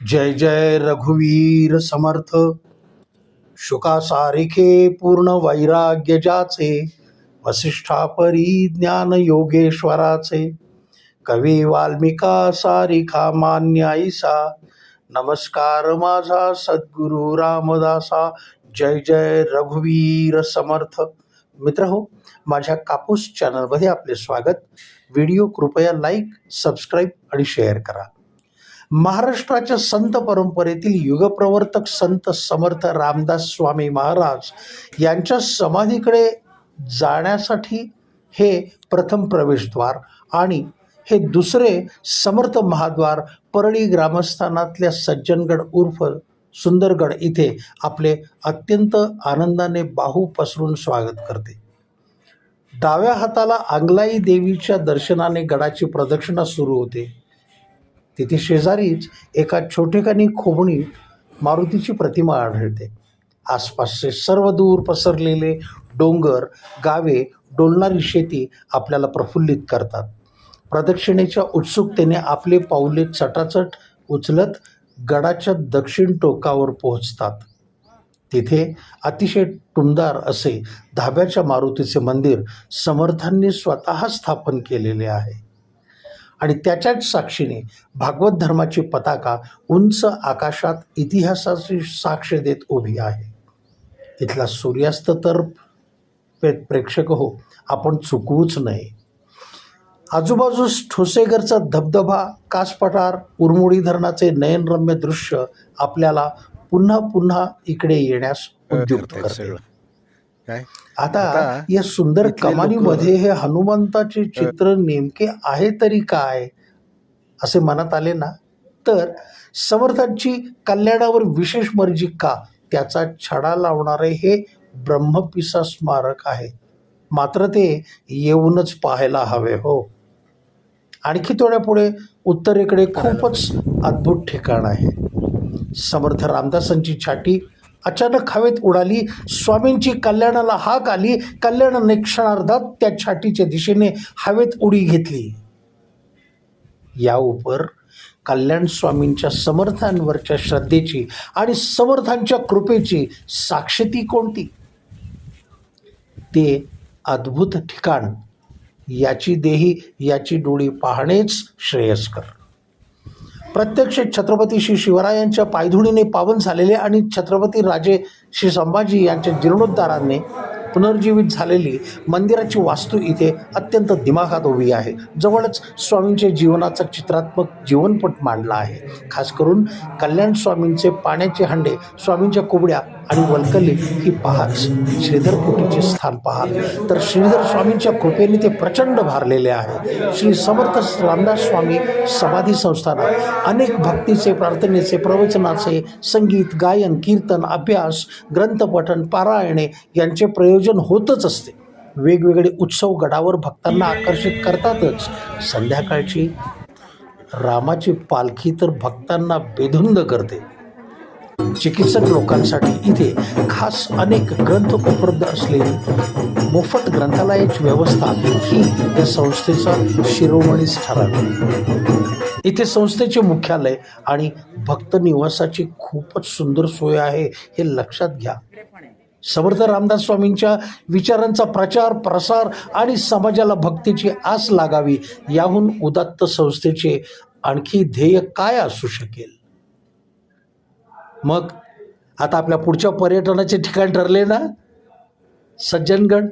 जय जय रघुवीर समर्थ। शुकासारिखे पूर्ण वैराग्य वसिष्ठापरी ज्ञान योगेश्वराचे। कवी वाल्मिका सारिखा मान्याईसा नमस्कार माझा सद्गुरु रामदासा। जय जय रघुवीर समर्थ। मित्र हो माझ्या कापूस चॅनलमध्ये आपले स्वागत। व्हिडिओ कृपया लाईक सबस्क्राईब आणि शेअर करा। महाराष्ट्राच्या संत परंपरेतील युगप्रवर्तक संत समर्थ रामदास स्वामी महाराज यांच्या समाधीकडे जाण्यासाठी हे प्रथम प्रवेशद्वार आणि हे दुसरे समर्थ महाद्वार परळी ग्रामस्थानातल्या सज्जनगड उर्फ सुंदरगड इथे आपले अत्यंत आनंदाने बाहू पसरून स्वागत करते. डाव्या हाताला आंगलाई देवीच्या दर्शनाने गडाची प्रदक्षिणा सुरू होते. तिथे शेजारीच एका छोटेखानी खोबणी मारुतीची प्रतिमा आढळते. आसपासचे सर्व दूर पसरलेले डोंगर गावे डोलणारी शेती आपल्याला प्रफुल्लित करतात. प्रदक्षिणेच्या उत्सुकतेने आपले पाऊले चटाचट उचलत गडाच्या दक्षिण टोकावर पोहोचतात. तिथे अतिशय टुमदार असे धाब्याच्या मारुतीचे मंदिर समर्थांनी स्वतः स्थापन केलेले आहे. आणि त्याच्याच साक्षीने भागवत धर्माची पताका उंच आकाशात इतिहासाची साक्ष देत उभी आहे. इथला सूर्यास्त तर प्रे प्रेक्षक हो आपण चुकवूच नये आजूबाजूस ठोसेघरचा धबधबा कासपठार उरमुडी धरणाचे नयनरम्य दृश्य आपल्याला पुन्हा पुन्हा इकडे येण्यास उद्युक्त करते. काय? आता आता या सुंदर कमानीमध्ये हे हनुमंताचे चित्र नेमके आहे तरी काय असे मनात आले ना? तर समर्थांची कल्याणावर विशेष मर्जी का? त्याचा छडा लावणारे हे ब्रह्मपिसा स्मारक आहे. मात्र ते येऊनच पाहायला हवे हो. आणखी थोड्या पुढे उत्तरेकडे खूपच अद्भुत ठिकाण आहे. समर्थ रामदासांची छाटी अचानक हवेत उडाली. स्वामींची कल्याणाला हाक आली. कल्याण क्षणार्धात त्या छाटीच्या दिशेने हवेत उडी घेतली. या उपर कल्याण स्वामींच्या समर्थांवरच्या श्रद्धेची आणि समर्थांच्या कृपेची साक्षती कोणती? ते अद्भुत ठिकाण. याची देही याची डोळी पाहणेच श्रेयस्कर. प्रत्यक्ष छत्रपती श्री शिवरायांच्या पायधुणीने पावन झालेले आणि छत्रपती राजे श्री संभाजी यांच्या जीर्णोद्धाराने पुनर्जीवित झालेली मंदिराची वास्तू इथे अत्यंत दिमाखात उभी आहे. जवळच स्वामींच्या जीवनाचा चित्रात्मक जीवनपट मांडला आहे. खास करून कल्याण स्वामींचे पाण्याचे हंडे स्वामींच्या कुबड्या आणि वलकली ही पहाच. श्रीधर कुटीचे स्थान पहाल. तर श्रीधर स्वामींच्या कृपेने ते प्रचंड भारलेले आहे. श्री समर्थ रामदास स्वामी समाधी संस्थानात अनेक भक्तीचे प्रार्थनेचे प्रवचनाचे संगीत गायन कीर्तन अभ्यास ग्रंथपठण पारायणे यांचे प्रयोग आयोजन होतच असते. वेगवेगळे उत्सव गडावर भक्तांना आकर्षित करतातच. संध्याकाळची रामाची पालखी तर भक्तांना बेधुंद करते. चिकित्सक लोकांसाठी इथे खास अनेक ग्रंथ उपलब्ध असलेली मोफत ग्रंथालयाची व्यवस्था ही या संस्थेचा शिरोमणीच ठरावी. इथे संस्थेचे मुख्यालय आणि भक्त निवासाची खूपच सुंदर सोय आहे हे लक्षात घ्या. समर्थ रामदास स्वामींच्या विचारांचा प्रचार प्रसार आणि समाजाला भक्तीची आस लागावी याहून उदात्त संस्थेचे आणखी ध्येय काय असू शकेल? मग आता आपल्या पुढच्या पर्यटनाचे ठिकाण ठरले ना? सज्जनगड